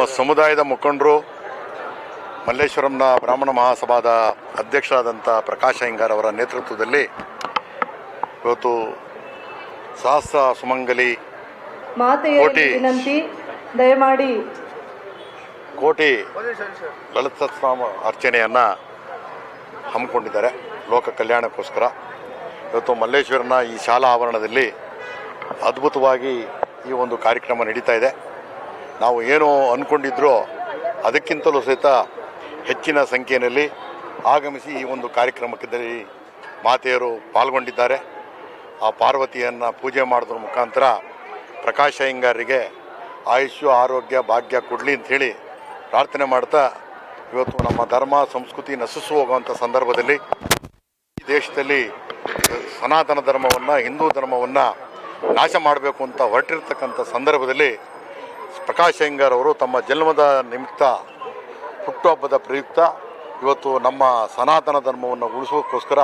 ನಮ್ಮ ಸಮುದಾಯದ ಮುಖಂಡರು ಮಲ್ಲೇಶ್ವರಂನ ಬ್ರಾಹ್ಮಣ ಮಹಾಸಭಾದ ಅಧ್ಯಕ್ಷರಾದಂಥ ಪ್ರಕಾಶ್ ಅಯ್ಯಂಗಾರ್ ಅವರ ನೇತೃತ್ವದಲ್ಲಿ ಇವತ್ತು ಸಹಸ್ರ ಸುಮಂಗಲಿ ಕೋಟಿ. ದಯಮಾಡಿ ಕೋಟಿ ಲಲಿತ ಸ್ನಾಮ ಅರ್ಚನೆಯನ್ನು ಹಮ್ಮಿಕೊಂಡಿದ್ದಾರೆ ಲೋಕ ಕಲ್ಯಾಣಕ್ಕೋಸ್ಕರ ಇವತ್ತು ಮಲ್ಲೇಶ್ವರನ ಈ ಶಾಲಾ ಆವರಣದಲ್ಲಿ ಅದ್ಭುತವಾಗಿ ಈ ಒಂದು ಕಾರ್ಯಕ್ರಮ ನಡೀತಾ ಇದೆ ನಾವು ಏನು ಅಂದ್ಕೊಂಡಿದ್ರೋ ಅದಕ್ಕಿಂತಲೂ ಸಹಿತ ಹೆಚ್ಚಿನ ಸಂಖ್ಯೆಯಲ್ಲಿ ಆಗಮಿಸಿ ಈ ಒಂದು ಕಾರ್ಯಕ್ರಮದಲ್ಲಿ ಮಾತೆಯರು ಪಾಲ್ಗೊಂಡಿದ್ದಾರೆ. ಆ ಪಾರ್ವತಿಯನ್ನು ಪೂಜೆ ಮಾಡೋದ್ರ ಮುಖಾಂತರ ಪ್ರಕಾಶ ಅಯ್ಯಂಗಾರಿಗೆ ಆಯುಷ್ಯ, ಆರೋಗ್ಯ, ಭಾಗ್ಯ ಕೊಡಲಿ ಅಂಥೇಳಿ ಪ್ರಾರ್ಥನೆ ಮಾಡ್ತಾ ಇವತ್ತು ನಮ್ಮ ಧರ್ಮ, ಸಂಸ್ಕೃತಿ ನಶಿಸು ಹೋಗುವಂಥ ಸಂದರ್ಭದಲ್ಲಿ ಈ ದೇಶದಲ್ಲಿ ಸನಾತನ ಧರ್ಮವನ್ನು, ಹಿಂದೂ ಧರ್ಮವನ್ನು ನಾಶ ಮಾಡಬೇಕು ಅಂತ ಹೊರಟಿರ್ತಕ್ಕಂಥ ಸಂದರ್ಭದಲ್ಲಿ ಪ್ರಕಾಶ್ ಅಯ್ಯಂಗಾರ್ ಅವರು ತಮ್ಮ ಜನ್ಮದ ನಿಮಿತ್ತ ಹುಟ್ಟುಹಬ್ಬದ ಪ್ರಯುಕ್ತ ಇವತ್ತು ನಮ್ಮ ಸನಾತನ ಧರ್ಮವನ್ನು ಉಳಿಸೋದಕ್ಕೋಸ್ಕರ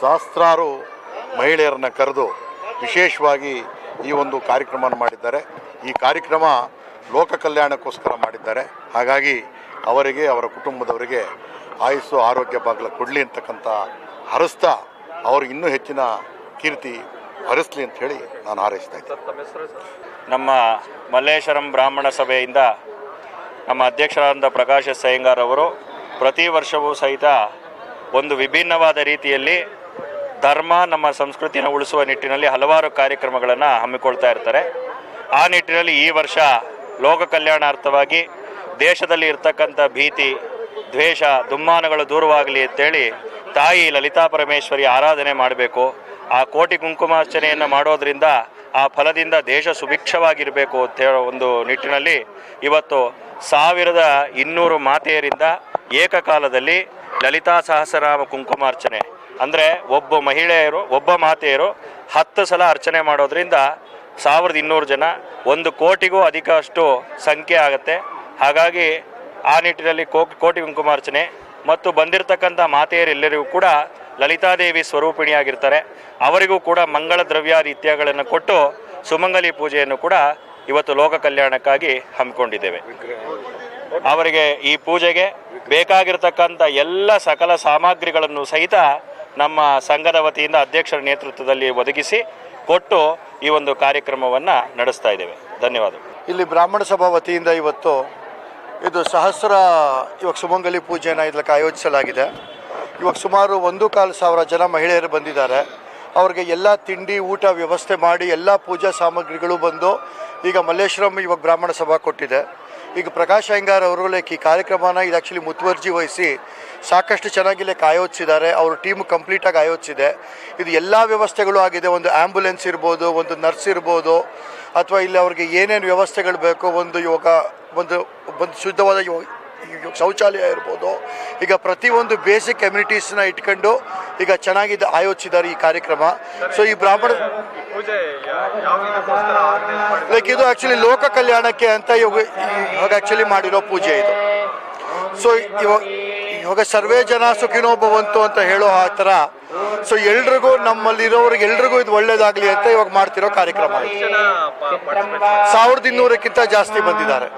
ಸಹಸ್ರಾರು ಮಹಿಳೆಯರನ್ನು ಕರೆದು ವಿಶೇಷವಾಗಿ ಈ ಒಂದು ಕಾರ್ಯಕ್ರಮವನ್ನು ಮಾಡಿದ್ದಾರೆ. ಈ ಕಾರ್ಯಕ್ರಮ ಲೋಕ ಕಲ್ಯಾಣಕ್ಕೋಸ್ಕರ ಮಾಡಿದ್ದಾರೆ. ಹಾಗಾಗಿ ಅವರಿಗೆ, ಅವರ ಕುಟುಂಬದವರಿಗೆ ಆಯುಸ್ಸು, ಆರೋಗ್ಯ ಭಾಗ್ಯ ಕೊಡಲಿ ಅಂತಕ್ಕಂಥ ಹರಸ್ತಾ ಅವ್ರಿಗೆ ಇನ್ನೂ ಹೆಚ್ಚಿನ ಕೀರ್ತಿ ಹರಿಸ್ಲಿ ಅಂತ ಹೇಳಿ ನಾನು ಹಾರೈಸ್ತಾ ಇದ್ದೀನಿ. ನಮ್ಮ ಮಲ್ಲೇಶ್ವರಂ ಬ್ರಾಹ್ಮಣ ಸಭೆಯಿಂದ ನಮ್ಮ ಅಧ್ಯಕ್ಷರಾದ ಪ್ರಕಾಶ ಅಯ್ಯಂಗಾರ್ ಅವರು ಪ್ರತಿ ವರ್ಷವೂ ಸಹಿತ ಒಂದು ವಿಭಿನ್ನವಾದ ರೀತಿಯಲ್ಲಿ ಧರ್ಮ ನಮ್ಮ ಸಂಸ್ಕೃತಿಯನ್ನು ಉಳಿಸುವ ನಿಟ್ಟಿನಲ್ಲಿ ಹಲವಾರು ಕಾರ್ಯಕ್ರಮಗಳನ್ನು ಹಮ್ಮಿಕೊಳ್ತಾ ಇರ್ತಾರೆ. ಆ ನಿಟ್ಟಿನಲ್ಲಿ ಈ ವರ್ಷ ಲೋಕ ಕಲ್ಯಾಣಾರ್ಥವಾಗಿ ದೇಶದಲ್ಲಿ ಇರ್ತಕ್ಕಂಥ ಭೀತಿ, ದ್ವೇಷ, ದುಮ್ಮಾನಗಳು ದೂರವಾಗಲಿ ಅಂತೇಳಿ ತಾಯಿ ಲಲಿತಾ ಪರಮೇಶ್ವರಿ ಆರಾಧನೆ ಮಾಡಬೇಕು. ಆ ಕೋಟಿ ಕುಂಕುಮಾರ್ಚನೆಯನ್ನು ಮಾಡೋದ್ರಿಂದ ಆ ಫಲದಿಂದ ದೇಶ ಸುಭಿಕ್ಷವಾಗಿರಬೇಕು ಅಂತ ಹೇಳೋ ಒಂದು ನಿಟ್ಟಿನಲ್ಲಿ ಇವತ್ತು ಸಾವಿರದ ಇನ್ನೂರು ಮಾತೆಯರಿಂದ ಏಕಕಾಲದಲ್ಲಿ ಲಲಿತಾ ಸಹಸ್ರನಾಮ ಕುಂಕುಮಾರ್ಚನೆ ಅಂದರೆ ಒಬ್ಬ ಮಹಿಳೆಯರು, ಒಬ್ಬ ಮಾತೆಯರು ಹತ್ತು ಸಲ ಅರ್ಚನೆ ಮಾಡೋದ್ರಿಂದ ಸಾವಿರದ ಇನ್ನೂರು ಜನ ಒಂದು ಕೋಟಿಗೂ ಅಧಿಕ ಅಷ್ಟು ಸಂಖ್ಯೆ ಆಗುತ್ತೆ. ಹಾಗಾಗಿ ಆ ನಿಟ್ಟಿನಲ್ಲಿ ಕೋಟಿ ಕುಂಕುಮಾರ್ಚನೆ ಮತ್ತು ಬಂದಿರತಕ್ಕಂಥ ಮಾತೆಯರೆಲ್ಲರಿಗೂ ಕೂಡ ಲಲಿತಾದೇವಿ ಸ್ವರೂಪಿಣಿಯಾಗಿರ್ತಾರೆ. ಅವರಿಗೂ ಕೂಡ ಮಂಗಳ ದ್ರವ್ಯಾದಿ ಇತ್ಯಾಗಳನ್ನು ಕೊಟ್ಟು ಸುಮಂಗಲಿ ಪೂಜೆಯನ್ನು ಕೂಡ ಇವತ್ತು ಲೋಕ ಕಲ್ಯಾಣಕ್ಕಾಗಿ ಹಮ್ಮಿಕೊಂಡಿದ್ದೇವೆ. ಅವರಿಗೆ ಈ ಪೂಜೆಗೆ ಬೇಕಾಗಿರ್ತಕ್ಕಂಥ ಎಲ್ಲ ಸಕಲ ಸಾಮಗ್ರಿಗಳನ್ನು ಸಹಿತ ನಮ್ಮ ಸಂಘದ ವತಿಯಿಂದ ಅಧ್ಯಕ್ಷರ ನೇತೃತ್ವದಲ್ಲಿ ಒದಗಿಸಿ ಕೊಟ್ಟು ಈ ಒಂದು ಕಾರ್ಯಕ್ರಮವನ್ನು ನಡೆಸ್ತಾ ಇದ್ದೇವೆ. ಧನ್ಯವಾದ ಇಲ್ಲಿ ಬ್ರಾಹ್ಮಣ ಸಭಾ ವತಿಯಿಂದ ಇವತ್ತು ಇದು ಸಹಸ್ರ, ಇವಾಗ ಸುಮಂಗಲಿ ಪೂಜೆಯನ್ನು ಇದಕ್ಕೆ ಆಯೋಜಿಸಲಾಗಿದೆ. ಇವಾಗ ಸುಮಾರು ಒಂದು ಕಾಲು ಸಾವಿರ ಜನ ಮಹಿಳೆಯರು ಬಂದಿದ್ದಾರೆ. ಅವ್ರಿಗೆ ಎಲ್ಲ ತಿಂಡಿ, ಊಟ ವ್ಯವಸ್ಥೆ ಮಾಡಿ ಎಲ್ಲ ಪೂಜಾ ಸಾಮಗ್ರಿಗಳು ಬಂದು ಈಗ ಮಲ್ಲೇಶ್ವರಂ ಇವಾಗ ಬ್ರಾಹ್ಮಣ ಸಭಾ ಕೊಟ್ಟಿದೆ. ಈಗ ಪ್ರಕಾಶ್ ಅಯ್ಯಂಗಾರ್ ಅವರು ಲೈಕ್ ಈ ಕಾರ್ಯಕ್ರಮನ ಇದು ಆ್ಯಕ್ಚುಲಿ ಮುತುವರ್ಜಿ ವಹಿಸಿ ಸಾಕಷ್ಟು ಚೆನ್ನಾಗಿ ಲೈಕ್ ಆಯೋಜಿಸಿದ್ದಾರೆ. ಅವ್ರ ಟೀಮ್ ಕಂಪ್ಲೀಟಾಗಿ ಆಯೋಜಿಸಿದೆ. ಇದು ಎಲ್ಲ ವ್ಯವಸ್ಥೆಗಳು ಆಗಿದೆ. ಒಂದು ಆ್ಯಂಬುಲೆನ್ಸ್ ಇರ್ಬೋದು, ಒಂದು ನರ್ಸ್ ಇರ್ಬೋದು, ಅಥವಾ ಇಲ್ಲಿ ಅವ್ರಿಗೆ ಏನೇನು ವ್ಯವಸ್ಥೆಗಳು ಬೇಕೋ ಒಂದು ಇವಾಗ ಒಂದು ಒಂದು ಶುದ್ಧವಾದ ಈಗ ಶೌಚಾಲಯ ಇರ್ಬೋದು. ಈಗ ಪ್ರತಿಯೊಂದು ಬೇಸಿಕ್ ಕಮ್ಯುನಿಟೀಸ್ನ ಇಟ್ಕೊಂಡು ಈಗ ಚೆನ್ನಾಗಿದೆ ಆಯೋಜಿಸಿದ್ದಾರೆ ಈ ಕಾರ್ಯಕ್ರಮ. ಸೊ ಈ ಬ್ರಾಹ್ಮಣ ಲೈಕ್ ಇದು ಆ್ಯಕ್ಚುಲಿ ಲೋಕ ಕಲ್ಯಾಣಕ್ಕೆ ಅಂತ ಇವಾಗ ಇವಾಗ ಆ್ಯಕ್ಚುಲಿ ಮಾಡಿರೋ ಪೂಜೆ ಇದು. ಸೊ ಇವಾಗ ಇವಾಗ ಸರ್ವೇ ಜನ ಸುಖಿನೋ ಭವಂತು ಅಂತ ಹೇಳೋ ಆ ಥರ. ಸೊ ಎಲ್ರಿಗೂ ನಮ್ಮಲ್ಲಿರೋರಿಗೆ ಎಲ್ರಿಗೂ ಇದು ಒಳ್ಳೇದಾಗಲಿ ಅಂತ ಇವಾಗ ಮಾಡ್ತಿರೋ ಕಾರ್ಯಕ್ರಮ ಸಾವಿರದ ಇನ್ನೂರಕ್ಕಿಂತ ಜಾಸ್ತಿ ಬಂದಿದ್ದಾರೆ.